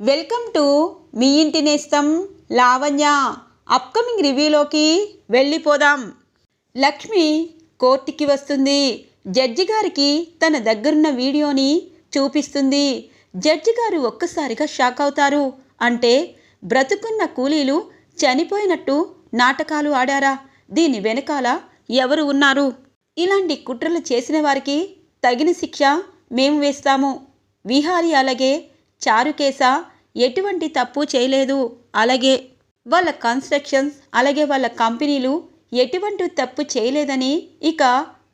Welcome to me ఇంటి నేస్తం Lavanya. Upcoming రివ్యూలోకి వెళ్ళిపోదాం. లక్ష్మి కోర్టుకి వస్తుంది. జడ్జి గారికి తన దగ్గరున్న వీడియోని చూపిస్తుంది. జడ్జి గారు ఒక్కసారిగా షాక్ అవుతారు. అంటే బ్రతుకున్న కూలీలు చనిపోయినట్టు నాటకాలు ఆడారా? దీని వెనకాల ఎవరు ఉన్నారు? ఇలాంటి కుట్రలు చేసిన వారికి తగిన శిక్ష మేము వేస్తాము. విహారీ అలాగే చారుకేశ ఎటువంటి తప్పు చేయలేదు. అలాగే వాళ్ళ కన్స్ట్రక్షన్స్ అలాగే వాళ్ళ కంపెనీలు ఎటువంటి తప్పు చేయలేదని ఇక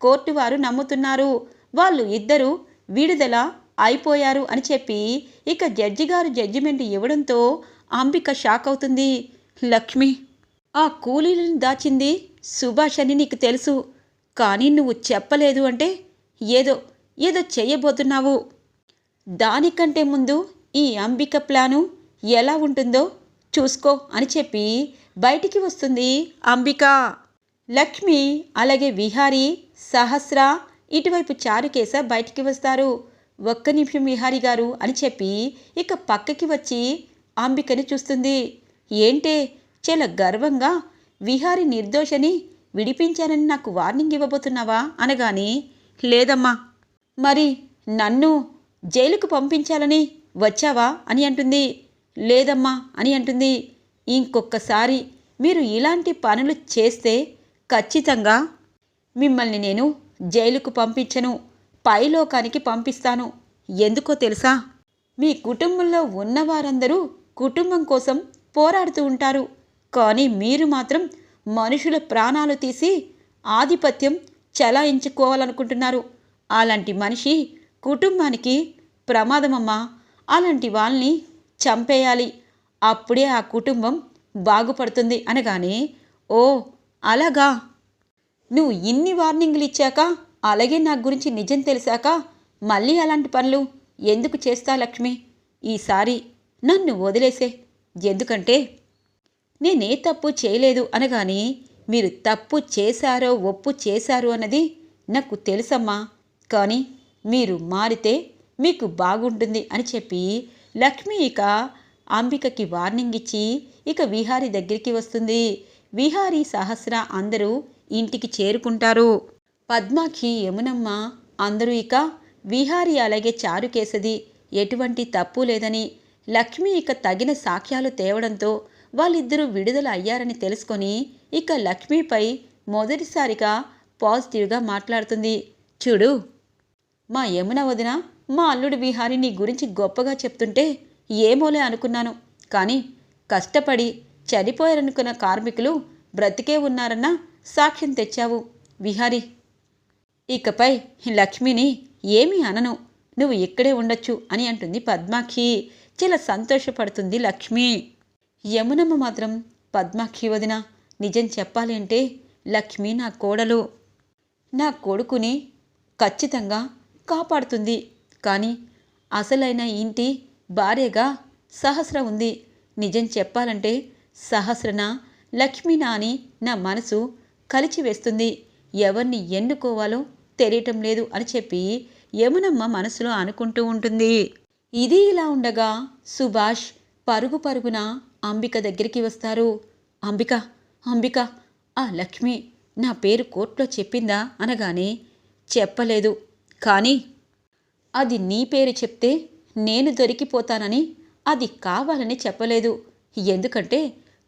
కోర్టు వారు నమ్ముతున్నారు. వాళ్ళు ఇద్దరు విడుదల అయిపోయారు అని చెప్పి ఇక జడ్జి గారు జడ్జిమెంట్ ఇవ్వడంతో అంబిక షాక్ అవుతుంది. లక్ష్మి ఆ కూలీలను దాచింది సుభాష్ అని నీకు తెలుసు. కానీ నువ్వు చెప్పలేదు అంటే ఏదో ఏదో చెయ్యబోతున్నావు దానికంటే ముందు ఈ అంబిక ప్లాను ఎలా ఉంటుందో చూసుకో అని చెప్పి బయటికి వస్తుంది అంబిక. లక్ష్మి అలాగే విహారి సహస్ర ఇటువైపు చారుకేశ బయటికి వస్తారు. ఒక్క నిమిషం విహారి గారు అని చెప్పి ఇక పక్కకి వచ్చి అంబికని చూస్తుంది. ఏంటే? చాలా గర్వంగా విహారి నిర్దోషని విడిపించానని నాకు వార్నింగ్ ఇవ్వబోతున్నావా? అనగాని లేదమ్మా. మరి నన్ను జైలుకు పంపించాలని వచ్చావా? అని అంటుంది. లేదమ్మా అని అంటుంది. ఇంకొకసారి మీరు ఇలాంటి పనులు చేస్తే ఖచ్చితంగా మిమ్మల్ని నేను జైలుకు పంపించను పైలోకానికి పంపిస్తాను. ఎందుకో తెలుసా? మీ కుటుంబంలో ఉన్నవారందరూ కుటుంబం కోసం పోరాడుతూ ఉంటారు. కానీ మీరు మాత్రం మనుషుల ప్రాణాలు తీసి ఆధిపత్యం చలాయించుకోవాలనుకుంటున్నారు. అలాంటి మనిషి కుటుంబానికి ప్రమాదమమ్మా అలాంటి వాళ్ళని చంపేయాలి. అప్పుడే ఆ కుటుంబం బాగుపడుతుంది అనగానే ఓ అలాగా. నువ్వు ఇన్ని వార్నింగ్లు ఇచ్చాక అలాగే నా గురించి నిజం తెలిసాక మళ్ళీ అలాంటి పనులు ఎందుకు చేస్తా లక్ష్మి? ఈసారి నన్ను వదిలేసే. ఎందుకంటే నేనే తప్పు చేయలేదు అనగాని మీరు తప్పు చేశారో ఒప్పు చేశారు అన్నది నాకు తెలుసమ్మా. కానీ మీరు మారితే మీకు బాగుంటుంది అని చెప్పి లక్ష్మి ఇక అంబికకి వార్నింగ్ ఇచ్చి ఇక విహారి దగ్గరికి వస్తుంది. విహారి సహస్ర అందరూ ఇంటికి చేరుకుంటారు. పద్మాక్షి యమునమ్మ అందరూ ఇక విహారి అలాగే చారుకేసది ఎటువంటి తప్పు లేదని లక్ష్మి ఇక తగిన సాక్ష్యాలు తేవడంతో వాళ్ళిద్దరూ విడుదల అయ్యారని తెలుసుకొని ఇక లక్ష్మిపై మొదటిసారిగా పాజిటివ్గా మాట్లాడుతుంది. చూడు మా యమున వదిన మా అల్లుడు విహారి నీ గురించి గొప్పగా చెప్తుంటే ఏమోలే అనుకున్నాను. కానీ కష్టపడి చనిపోయారనుకున్న కార్మికులు బ్రతికే ఉన్నారన్న సాక్ష్యం తెచ్చావు విహారి. ఇకపై లక్ష్మిని ఏమీ అనను. నువ్వు ఇక్కడే ఉండొచ్చు అని అంటుంది పద్మాక్షి. చాలా సంతోషపడుతుంది లక్ష్మి. యమునమ్మ మాత్రం పద్మాక్షి వదిన నిజం చెప్పాలి అంటే లక్ష్మి నా కోడలు. నా కొడుకుని ఖచ్చితంగా కాపాడుతుంది. కానీ అసలైన ఇంటి భార్యగా సహస్ర ఉంది. నిజం చెప్పాలంటే సహస్రన లక్ష్మీనా అని నా మనసు కలిచివేస్తుంది. ఎవరిని ఎన్నుకోవాలో తెలియటం లేదు అని చెప్పి యమునమ్మ మనసులో అనుకుంటూ ఉంటుంది. ఇది ఇలా ఉండగా సుభాష్ పరుగు పరుగున అంబిక దగ్గరికి వస్తారు. అంబిక అంబిక ఆ లక్ష్మి నా పేరు కోర్టులో చెప్పిందా? అనగానే చెప్పలేదు. కానీ అది నీ పేరు చెప్తే నేను దొరికిపోతానని అది కావాలని చెప్పలేదు. ఎందుకంటే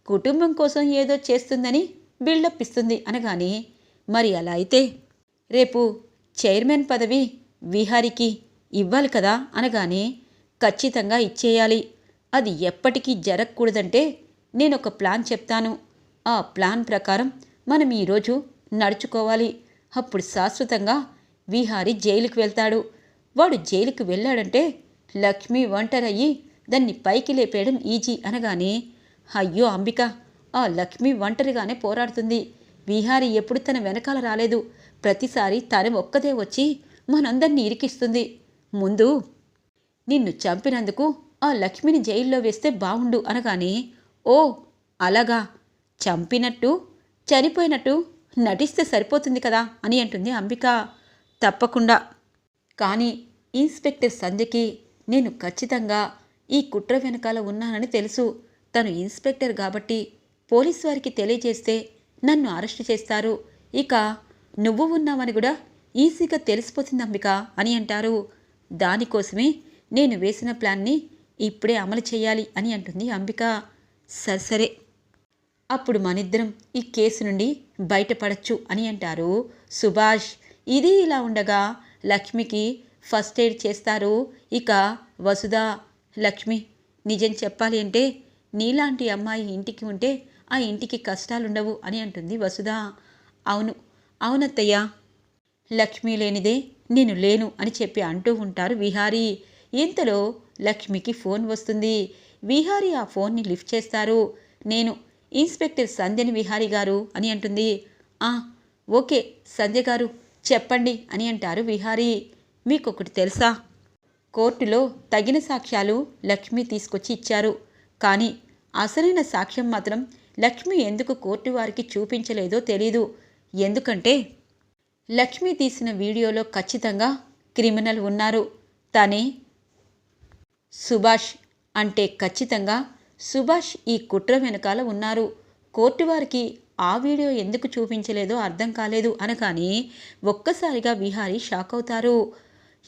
కుటుంబం కోసం ఏదో చేస్తుందని బిల్డప్ ఇస్తుంది అనగానే మరి అలా అయితే రేపు చైర్మన్ పదవి విహారికి ఇవ్వాలి కదా అనగానే ఖచ్చితంగా ఇచ్చేయాలి. అది ఎప్పటికీ జరగకూడదంటే నేను ఒక ప్లాన్ చెప్తాను. ఆ ప్లాన్ ప్రకారం మనం ఈరోజు నడుచుకోవాలి. అప్పుడు శాశ్వతంగా విహారి జైలుకు వెళ్తాడు. వాడు జైలుకు వెళ్ళాడంటే లక్ష్మి ఒంటరయ్యి దాన్ని పైకి లేపేయడం ఈజీ అనగానే అయ్యో అంబిక ఆ లక్ష్మి ఒంటరిగానే పోరాడుతుంది. విహారి ఎప్పుడు తన వెనకాల రాలేదు. ప్రతిసారి తను ఒక్కదే వచ్చి మనందరినీ ఇరికిస్తుంది. ముందు నిన్ను చంపినందుకు ఆ లక్ష్మిని జైల్లో వేస్తే బావుండు అనగానే ఓ అలాగా. చంపినట్టు చనిపోయినట్టు నటిస్తే సరిపోతుంది కదా అని అంటుంది అంబిక. తప్పకుండా. కానీ ఇన్స్పెక్టర్ సంధ్యకి నేను ఖచ్చితంగా ఈ కుట్ర వెనకాల ఉన్నానని తెలుసు. తను ఇన్స్పెక్టర్ కాబట్టి పోలీస్ వారికి తెలియజేస్తే నన్ను అరెస్ట్ చేస్తారు. ఇక నువ్వు ఉన్నావని కూడా ఈజీగా తెలిసిపోతుంది అంబిక అని అంటారు. దానికోసమే నేను వేసిన ప్లాన్ని ఇప్పుడే అమలు చేయాలి అని అంటుంది అంబిక. సరే సరే. అప్పుడు మనిద్దరం ఈ కేసు నుండి బయటపడచ్చు అని అంటారు సుభాష్. ఇది ఇలా ఉండగా లక్ష్మికి ఫస్ట్ ఎయిడ్ చేస్తారు. ఇక వసుధ లక్ష్మి నిజం చెప్పాలి అంటే నీలాంటి అమ్మాయి ఇంటికి ఉంటే ఆ ఇంటికి కష్టాలుండవు అని అంటుంది వసుధ. అవును అవునత్తయ్య. లక్ష్మి లేనిదే నేను లేను అని చెప్పి అంటూ ఉంటారు విహారీ. ఇంతలో లక్ష్మికి ఫోన్ వస్తుంది. విహారీ ఆ ఫోన్ని లిఫ్ట్ చేస్తారు. నేను ఇన్స్పెక్టర్ సంధ్యని విహారీ గారు అని అంటుంది. ఓకే సంధ్య గారు. చెప్పండి అని అంటారు విహారీ. మీకొకటి తెలుసా? కోర్టులో తగిన సాక్ష్యాలు లక్ష్మి తీసుకొచ్చి ఇచ్చారు. కానీ అసలైన సాక్ష్యం మాత్రం లక్ష్మి ఎందుకు కోర్టు వారికి చూపించలేదో తెలీదు. ఎందుకంటే లక్ష్మి తీసిన వీడియోలో ఖచ్చితంగా క్రిమినల్ ఉన్నారు. తనే సుభాష్ అంటే ఖచ్చితంగా సుభాష్ ఈ కుట్ర వెనకాల ఉన్నారు. కోర్టు వారికి ఆ వీడియో ఎందుకు చూపించలేదో అర్థం కాలేదు అనగానే ఒక్కసారిగా విహారీ షాక్ అవుతారు.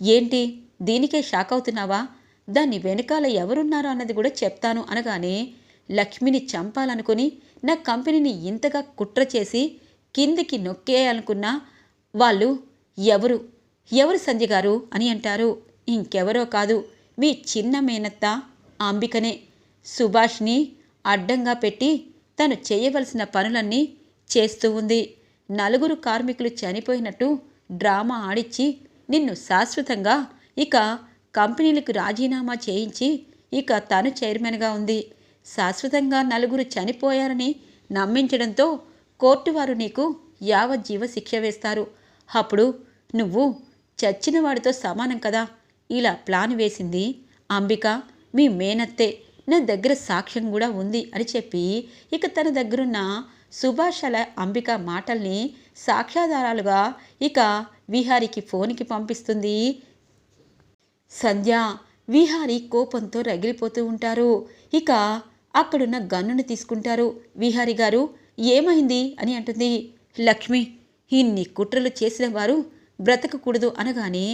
ఏంటి? దీనికే షాక్ అవుతున్నావా? దాన్ని వెనకాల ఎవరున్నారో అన్నది కూడా చెప్తాను అనగానే లక్ష్మిని చంపాలనుకుని నా కంపెనీని ఇంతగా కుట్ర చేసి కిందికి నొక్కేయాలనుకున్నా వాళ్ళు ఎవరు? ఎవరు సంధ్య గారు అని అంటారు. ఇంకెవరో కాదు. మీ చిన్న మేనత్త అంబికనే. సుభాష్ని అడ్డంగా పెట్టి తను చేయవలసిన పనులన్నీ చేస్తూ ఉంది. నలుగురు కార్మికులు చనిపోయినట్టు డ్రామా ఆడిచ్చి నిన్ను శాశ్వతంగా ఇక కంపెనీలకు రాజీనామా చేయించి ఇక తను చైర్మన్గా ఉంది. శాశ్వతంగా నలుగురు చనిపోయారని నమ్మించడంతో కోర్టు వారు నీకు యావజ్జీవ శిక్ష వేస్తారు. అప్పుడు నువ్వు చచ్చిన వాడితో సమానం కదా? ఇలా ప్లాన్ వేసింది అంబిక మీ మేనత్తే. నా దగ్గర సాక్ష్యం కూడా ఉంది అని చెప్పి ఇక తన దగ్గరున్న సుభాషల అంబిక మాటల్ని సాక్ష్యాధారాలుగా ఇక విహారికి ఫోన్కి పంపిస్తుంది. సంధ్య విహారి కోపంతో రగిలిపోతూ ఉంటారు. ఇక అక్కడున్న గన్నును తీసుకుంటారు. విహారి గారు ఏమైంది? అని అంటుంది. లక్ష్మి ఇన్ని కుట్రలు చేసిన వారు బ్రతకకూడదు అనగానే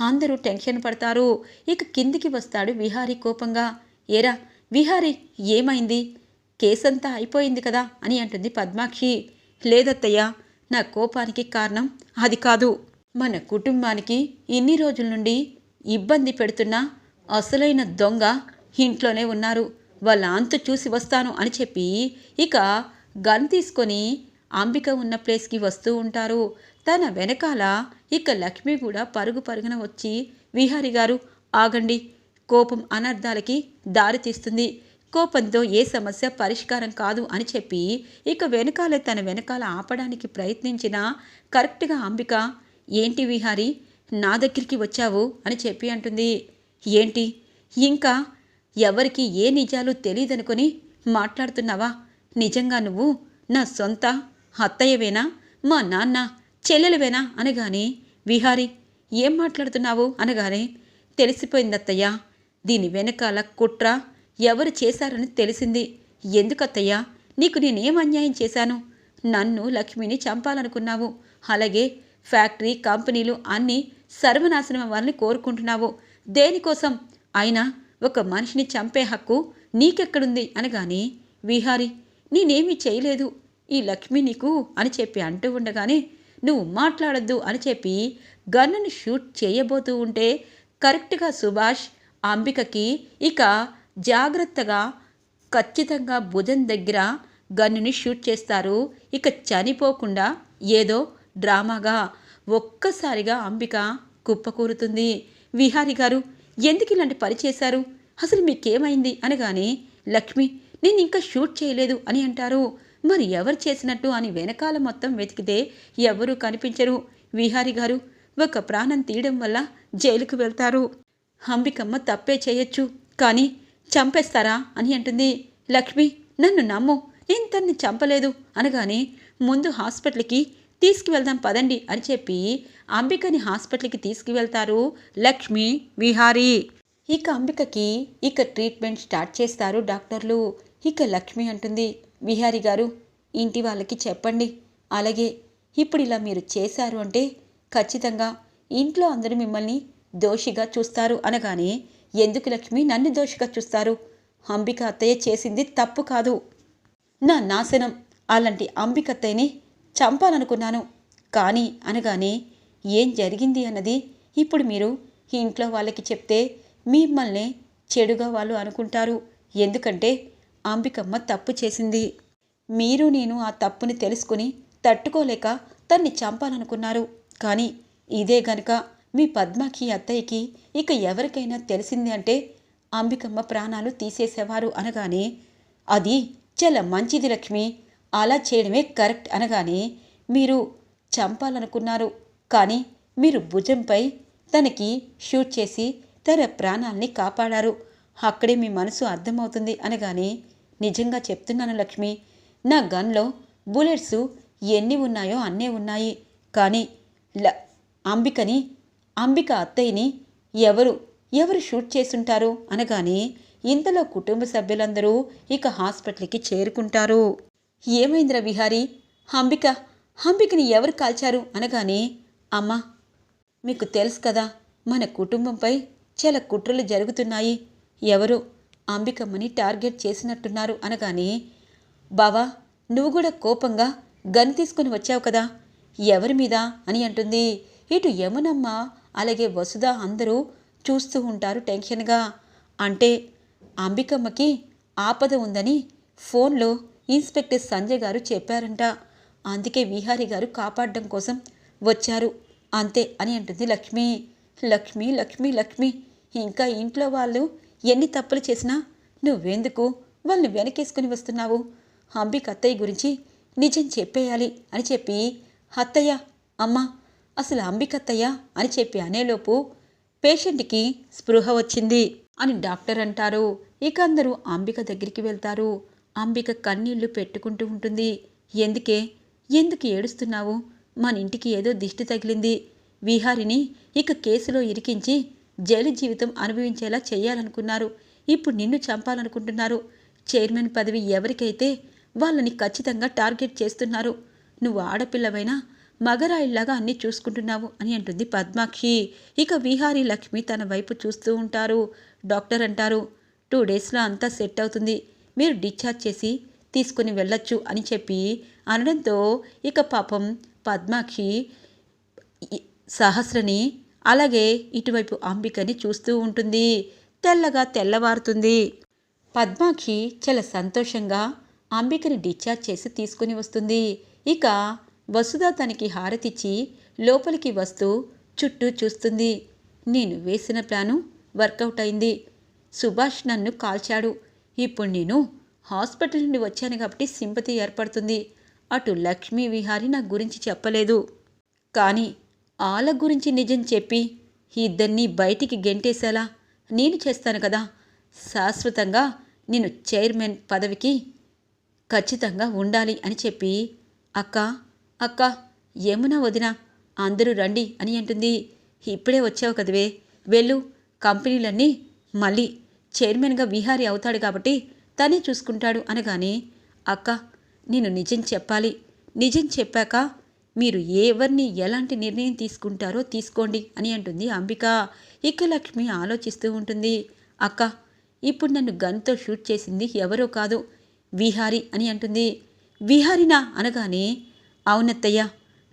అందరూ టెన్షన్ పడతారు. ఇక కిందికి వస్తాడు విహారీ కోపంగా. ఏరా విహారి ఏమైంది? కేసంతా అయిపోయింది కదా? అని అంటుంది పద్మాక్షి. లేదత్తయ్య నా కోపానికి కారణం అది కాదు. మన కుటుంబానికి ఇన్ని రోజుల నుండి ఇబ్బంది పెడుతున్న అసలైన దొంగ ఇంట్లోనే ఉన్నారు. వాళ్ళ అంతు చూసి వస్తాను అని చెప్పి ఇక గన్ తీసుకొని అంబిక ఉన్న ప్లేస్కి వస్తూ ఉంటారు. తన వెనకాల ఇక లక్ష్మి కూడా పరుగు పరుగున వచ్చి విహారి గారు ఆగండి. కోపం అనర్థాలకి దారి తీస్తుంది. కోపంతో ఏ సమస్య పరిష్కారం కాదు అని చెప్పి ఇక వెనకాలే తన వెనకాల ఆపడానికి ప్రయత్నించిన కరెక్ట్గా అంబిక ఏంటి విహారి నా దగ్గరికి వచ్చావు? అని చెప్పి అంటుంది. ఏంటి? ఇంకా ఎవరికి ఏ నిజాలు తెలియదనుకొని మాట్లాడుతున్నావా? నిజంగా నువ్వు నా సొంత అత్తయ్యవేనా? మా నాన్న చెల్లెలవేనా? అనగానే విహారి ఏం మాట్లాడుతున్నావు? అనగానే తెలిసిపోయింది అత్తయ్య దీని వెనకాల కుట్ర ఎవరు చేశారని తెలిసింది. ఎందుకత్తయ్యా? నీకు నేనేం అన్యాయం చేశాను? నన్ను లక్ష్మిని చంపాలనుకున్నావు. అలాగే ఫ్యాక్టరీ కంపెనీలు అన్నీ సర్వనాశనం అవ్వాలని కోరుకుంటున్నావు. దేనికోసం? అయినా ఒక మనిషిని చంపే హక్కు నీకెక్కడుంది? అనగానే విహారి నేనేమీ చేయలేదు. ఈ లక్ష్మి నీకు అని చెప్పి అంటూ ఉండగానే నువ్వు మాట్లాడద్దు అని చెప్పి గన్నును షూట్ చేయబోతూ ఉంటే కరెక్ట్గా సుభాష్ అంబికకి ఇక జాగ్రత్తగా ఖచ్చితంగా భుజం దగ్గర గన్నుని షూట్ చేస్తారు. ఇక చనిపోకుండా ఏదో డ్రామాగా ఒక్కసారిగా అంబిక కుప్పకూరుతుంది. విహారి గారు ఎందుకు ఇలాంటి పని చేశారు? అసలు మీకేమైంది? అనగానే లక్ష్మి నేను ఇంకా షూట్ చేయలేదు అని అంటారు. మరి ఎవరు చేసినట్టు? అని వెనకాల మొత్తం వెతికితే ఎవరూ కనిపించరు. విహారి గారు ఒక ప్రాణం తీయడం వల్ల జైలుకు వెళ్తారు. అంబికమ్మ తప్పే చేయొచ్చు కానీ చంపేస్తారా అని అంటుంది. లక్ష్మి నన్ను నమ్ము నేను తన్ని చంపలేదు అనగానే ముందు హాస్పిటల్కి తీసుకువెళ్దాం పదండి అని చెప్పి అంబికని హాస్పిటల్కి తీసుకువెళ్తారు లక్ష్మి విహారీ. ఇక అంబికకి ఇక ట్రీట్మెంట్ స్టార్ట్ చేస్తారు డాక్టర్లు. ఇక లక్ష్మి అంటుంది విహారి గారు ఇంటి వాళ్ళకి చెప్పండి. అలాగే ఇప్పుడు ఇలా మీరు చేశారు అంటే ఖచ్చితంగా ఇంట్లో అందరూ మిమ్మల్ని దోషిగా చూస్తారు అనగానే ఎందుకు లక్ష్మి? నన్ను దోషిగా చూస్తారు. అంబిక అత్తయ్య చేసింది తప్పు కాదు. నా నాశనం. అలాంటి అంబిక అత్తయ్యని చంపాలనుకున్నాను. కానీ అనగానే ఏం జరిగింది అన్నది? ఇప్పుడు మీరు ఇంట్లో వాళ్ళకి చెప్తే మిమ్మల్ని చెడుగా వాళ్ళు అనుకుంటారు. ఎందుకంటే అంబికమ్మ తప్పు చేసింది. మీరు నేను ఆ తప్పుని తెలుసుకుని తట్టుకోలేక తన్ని చంపాలనుకున్నారు. కానీ ఇదే గనక మీ పద్మకి అత్తయ్యకి ఇక ఎవరికైనా తెలిసింది అంటే అంబికమ్మ ప్రాణాలు తీసేసేవారు అనగానే అది చాలా మంచిది లక్ష్మి అలా చేయడమే కరెక్ట్ అనగానే మీరు చంపాలనుకున్నారు. కానీ మీరు భుజంపై తనకి షూట్ చేసి తన ప్రాణాల్ని కాపాడారు. అక్కడే మీ మనసు అర్థమవుతుంది అనగానే నిజంగా చెప్తున్నాను లక్ష్మి నా గన్లో బుల్లెట్స్ ఎన్ని ఉన్నాయో అన్నే ఉన్నాయి. కానీ ల అంబికని అంబిక అత్తయ్యని ఎవరు ఎవరు షూట్ చేసుంటారు అనగానే ఇంతలో కుటుంబ సభ్యులందరూ ఇక హాస్పిటల్కి చేరుకుంటారు. ఏమైందిరా విహారీ? అంబిక అంబికని ఎవరు కాల్చారు అనగానే అమ్మా మీకు తెలుసు కదా మన కుటుంబంపై చాలా కుట్రలు జరుగుతున్నాయి. ఎవరు? అంబికమ్మని టార్గెట్ చేసినట్టున్నారు అనగానే బావా నువ్వు కూడా కోపంగా గన్ తీసుకుని వచ్చావు కదా ఎవరి మీద అని అంటుంది. ఇటు యమునమ్మ అలాగే వసుధ అందరూ చూస్తూ ఉంటారు టెన్షన్గా. అంటే అంబికమ్మకి ఆపద ఉందని ఫోన్లో ఇన్స్పెక్టర్ సంజయ్ గారు చెప్పారంట. అందుకే విహారీ గారు కాపాడడం కోసం వచ్చారు. అంతే అని అంటుంది లక్ష్మి. లక్ష్మి లక్ష్మి లక్ష్మి ఇంకా ఇంట్లో వాళ్ళు ఎన్ని తప్పులు చేసినా నువ్వెందుకు? వాళ్ళని వెనకేసుకుని వస్తున్నావు. అంబిక అత్తయ్య గురించి నిజం చెప్పేయాలి అని చెప్పి అత్తయ్య అమ్మ అసలు అంబికత్తయ్య అని చెప్పి అనేలోపు పేషెంట్కి స్పృహ వచ్చింది అని డాక్టర్ అంటారు. ఇక అందరూ అంబిక దగ్గరికి వెళ్తారు. అంబిక కన్నీళ్ళు పెట్టుకుంటూ ఉంటుంది. ఎందుకే? ఎందుకు ఏడుస్తున్నావు? మన ఇంటికి ఏదో దిష్టి తగిలింది. విహారిని ఇక కేసులో ఇరికించి జైలు జీవితం అనుభవించేలా చేయాలనుకున్నారు. ఇప్పుడు నిన్ను చంపాలనుకుంటున్నారు. చైర్మన్ పదవి ఎవరికైతే వాళ్ళని ఖచ్చితంగా టార్గెట్ చేస్తున్నారు. నువ్వు ఆడపిల్లవైనా మగరాయిల్లాగా అన్నీ చూసుకుంటున్నావు అని అంటుంది పద్మాక్షి ఇక విహారీ లక్ష్మి తన వైపు చూస్తూ ఉంటారు. డాక్టర్ అంటారు టూ డేస్లో అంతా సెట్ అవుతుంది. మీరు డిశ్చార్జ్ చేసి తీసుకుని వెళ్ళొచ్చు అని చెప్పి అనడంతో ఇక పాపం పద్మాక్షి సహస్రని అలాగే ఇటువైపు అంబికని చూస్తూ ఉంటుంది. తెల్లగా తెల్లవారుతుంది. పద్మాక్షి చాలా సంతోషంగా అంబికని డిశ్చార్జ్ చేసి తీసుకుని వస్తుంది. ఇక వసుధ తనకి హారతిచ్చి లోపలికి వస్తూ చుట్టూ చూస్తుంది. నేను వేసిన ప్లాను వర్కౌట్ అయింది. సుభాష్ నన్ను కాల్చాడు. ఇప్పుడు నేను హాస్పిటల్ నుండి వచ్చాను కాబట్టి సింపతి ఏర్పడుతుంది. అటు లక్ష్మీ విహారి నా గురించి చెప్పలేదు. కానీ ఆల గురించి నిజం చెప్పి ఇద్దరినీ బయటికి గెంటేసేలా నేను చేస్తాను కదా. శాశ్వతంగా నేను చైర్మన్ పదవికి ఖచ్చితంగా ఉండాలి అని చెప్పి అక్క అక్క యమున వదిన అందరూ రండి అని అంటుంది. ఇప్పుడే వచ్చావు కదవే. వెళ్ళు కంపెనీలన్నీ మళ్ళీ చైర్మన్గా విహారీ అవుతాడు కాబట్టి తనే చూసుకుంటాడు అనగానే అక్క నేను నిజం చెప్పాలి. నిజం చెప్పాక మీరు ఎవరిని ఎలాంటి నిర్ణయం తీసుకుంటారో తీసుకోండి అని అంటుంది అంబిక. ఇక లక్ష్మి ఆలోచిస్తూ ఉంటుంది. అక్క ఇప్పుడు నన్ను గన్తో షూట్ చేసింది ఎవరో కాదు విహారి అని అంటుంది. విహారినా అనగానే అవునత్తయ్య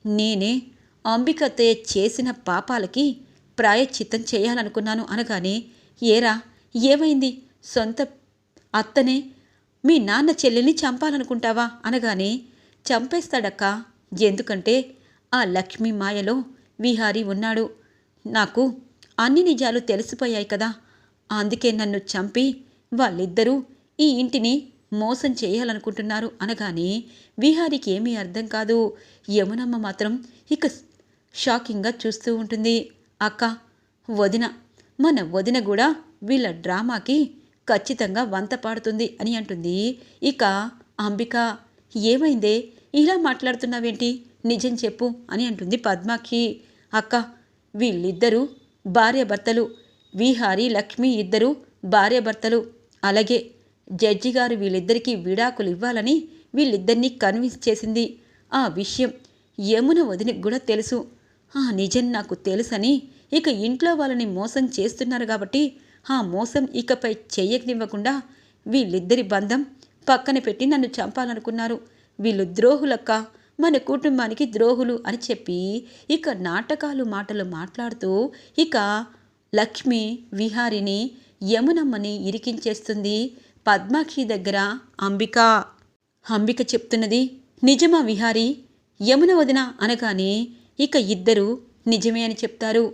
నేనే అంబికత్తయ్య చేసిన పాపాలకి ప్రాయశ్చిత్తం చేయాలనుకున్నాను అనగానే ఏరా ఏమైంది? సొంత అత్తనే మీ నాన్న చెల్లెల్ని చంపాలనుకుంటావా? అనగానే చంపేస్తాడక్క. ఎందుకంటే ఆ లక్ష్మీ మాయలో విహారీ ఉన్నాడు. నాకు అన్ని నిజాలు తెలిసిపోయాయి కదా. అందుకే నన్ను చంపి వాళ్ళిద్దరూ ఈ ఇంటిని మోసం చేయాలనుకుంటున్నారు అనగానే విహారికి ఏమీ అర్థం కాదు. యమునమ్మ మాత్రం ఇక షాకింగ్గా చూస్తూ ఉంటుంది. అక్క వదిన మన వదిన కూడా వీళ్ళ డ్రామాకి ఖచ్చితంగా వంత పాడుతుంది అని అంటుంది. ఇక అంబిక ఏమైందే? ఇలా మాట్లాడుతున్నావేంటి? నిజం చెప్పు అని అంటుంది పద్మాక్షి అక్క వీళ్ళిద్దరూ భార్యాభర్తలు విహారి లక్ష్మి ఇద్దరు భార్యాభర్తలు అలాగే జడ్జి గారు వీళ్ళిద్దరికీ విడాకులు ఇవ్వాలని వీళ్ళిద్దరినీ కన్విన్స్ చేసింది. ఆ విషయం యమున వదినికి కూడా తెలుసు. ఆ నిజం నాకు తెలుసని ఇక ఇంట్లో వాళ్ళని మోసం చేస్తున్నారు కాబట్టి ఆ మోసం ఇకపై చెయ్యకనివ్వకుండా వీళ్ళిద్దరి బంధం పక్కన పెట్టి నన్ను చంపాలనుకున్నారు. వీళ్ళు ద్రోహులక్క మన కుటుంబానికి ద్రోహులు అని చెప్పి ఇక నాటకాలు మాటలు మాట్లాడుతూ ఇక లక్ష్మి విహారిని యమునమ్మని ఇరికించేస్తుంది. పద్మాక్షి దగ్గర అంబిక అంబిక చెప్తున్నది నిజమా విహారి? యమున వదిన అనగానే ఇక ఇద్దరు నిజమే అని చెప్తారు.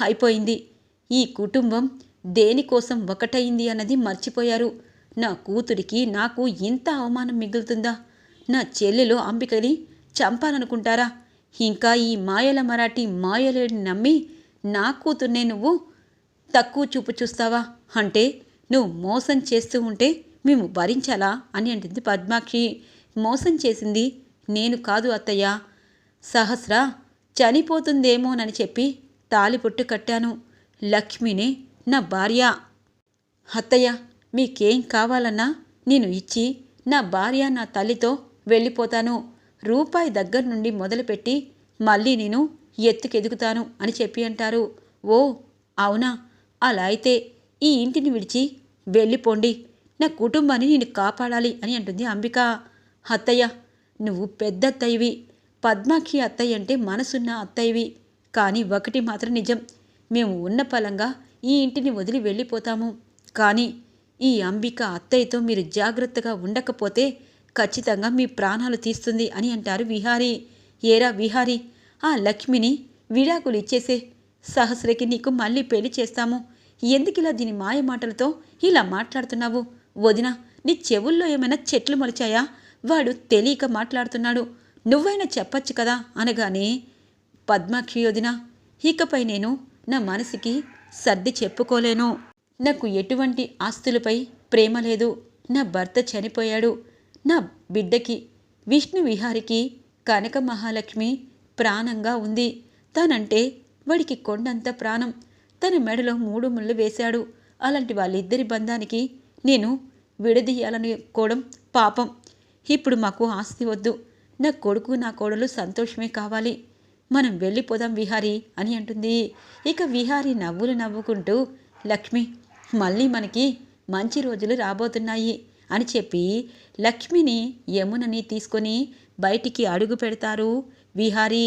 అయిపోయింది. ఈ కుటుంబం దేనికోసం ఒకటైంది అన్నది మర్చిపోయారు. నా కూతురికి నాకు ఇంత అవమానం మిగులుతుందా? నా చెల్లెలు అంబికని చంపాలనుకుంటారా? ఇంకా ఈ మాయల మరాఠీ మాయలేడిని నమ్మి నా కూతుర్నే నువ్వు తక్కువ చూపు చూస్తావా? అంటే నువ్వు మోసం చేస్తూ ఉంటే మేము భరించాలా? అని అంటుంది పద్మాక్షి. మోసం చేసింది నేను కాదు అత్తయ్య. సహస్ర చనిపోతుందేమోనని చెప్పి తాలిపొట్టు కట్టాను. లక్ష్మినే నా భార్య. అత్తయ్య మీకేం కావాలన్నా నేను ఇచ్చి నా భార్య నా తల్లితో వెళ్ళిపోతాను. రూపాయి దగ్గర నుండి మొదలుపెట్టి మళ్ళీ నేను ఎత్తుకెదుగుతాను అని చెప్పి అంటారు. ఓ అవునా? అలా అయితే ఈ ఇంటిని విడిచి వెళ్ళిపోండి. నా కుటుంబాన్ని నేను కాపాడాలి అని అంటుంది అంబిక. అత్తయ్య నువ్వు పెద్ద అత్తయ్యవి. పద్మాక్షి అత్తయ్య అంటే మనసున్న అత్తయ్యవి. కానీ ఒకటి మాత్రం నిజం మేము ఉన్న పలంగా ఈ ఇంటిని వదిలి వెళ్ళిపోతాము. కానీ ఈ అంబిక అత్తయ్యతో మీరు జాగ్రత్తగా ఉండకపోతే ఖచ్చితంగా మీ ప్రాణాలు తీస్తుంది అని అంటారు విహారీ. ఏరా విహారీ ఆ లక్ష్మిని విడాకులు ఇచ్చేసే సహస్రకి నీకు మళ్ళీ పెళ్ళి చేస్తాము. ఎందుకిలా దీని మాయ మాటలతో ఇలా మాట్లాడుతున్నావు? వదిన నీ చెవుల్లో ఏమైనా చెట్లు మొలిచాయా? వాడు తెలియక మాట్లాడుతున్నాడు. నువ్వైనా చెప్పచ్చు కదా? అనగానే పద్మాక్షి వదిన ఇకపై నేను నా మనసుకి సర్ది చెప్పుకోలేను. నాకు ఎటువంటి ఆస్తులపై ప్రేమ లేదు. నా భర్త చనిపోయాడు. నా బిడ్డకి విష్ణు విహారికి కనక మహాలక్ష్మి ప్రాణంగా ఉంది. తనంటే వాడికి కొండంత ప్రాణం. తన మెడలో మూడు ముళ్ళు వేశాడు. అలాంటి వాళ్ళిద్దరి బంధానికి నేను విడదీయాలనుకోవడం పాపం. ఇప్పుడు మాకు ఆస్తి వద్దు. నా కొడుకు నా కోడలు సంతోషమే కావాలి. మనం వెళ్ళిపోదాం విహారి అని అంటుంది. ఇక విహారి నవ్వులు నవ్వుకుంటూ లక్ష్మి మళ్ళీ మనకి మంచి రోజులు రాబోతున్నాయి అని చెప్పి లక్ష్మిని యమునని తీసుకొని బయటికి అడుగు పెడతారు విహారీ.